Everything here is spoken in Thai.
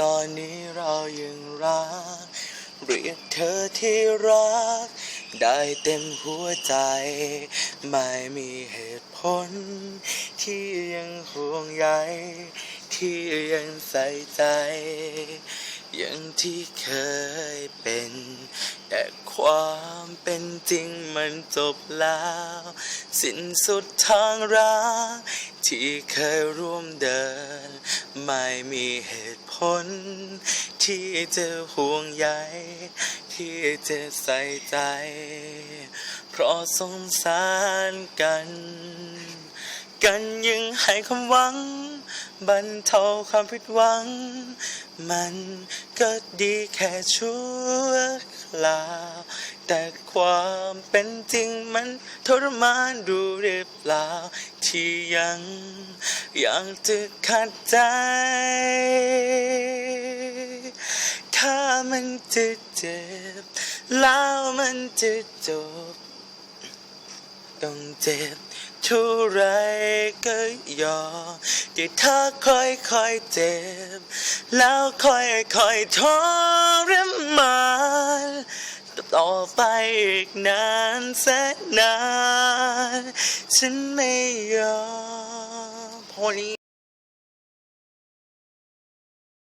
ตอนนี้เรายังรัก เรียกเธอที่รัก ได้เต็มหัวใจ ไม่มีเหตุผล ที่ยังห่วงใยที่ยังใส่ใจ อย่างที่เคยเป็น แต่ความเป็นจริงมันจบแล้ว สิ้นสุดทางรัก ที่เคยร่วมเดิน ไม่มีเหตุผล ที่จะห่วงใยที่จะใส่ใจ เพราะสงสารกัน กันยังให้ความหวัง บรรเทาความผิดหวัง มันก็ดีแค่ชั่วคราวแต่ความเป็นจริงมันทรมานดูหรือเปล่าที่ยัง อยากจะขัดใจ ถ้ามันจะเจ็บ แล้วมันจะจบ ต้องเจ็บเท่าไรก็ยอมแต่ถ้าค่อยค่อยๆเจ็บ แล้วค่อยค่อยๆทรมานต่อไปอีกนานแสนนาน ฉันไม่ยอม พอนี้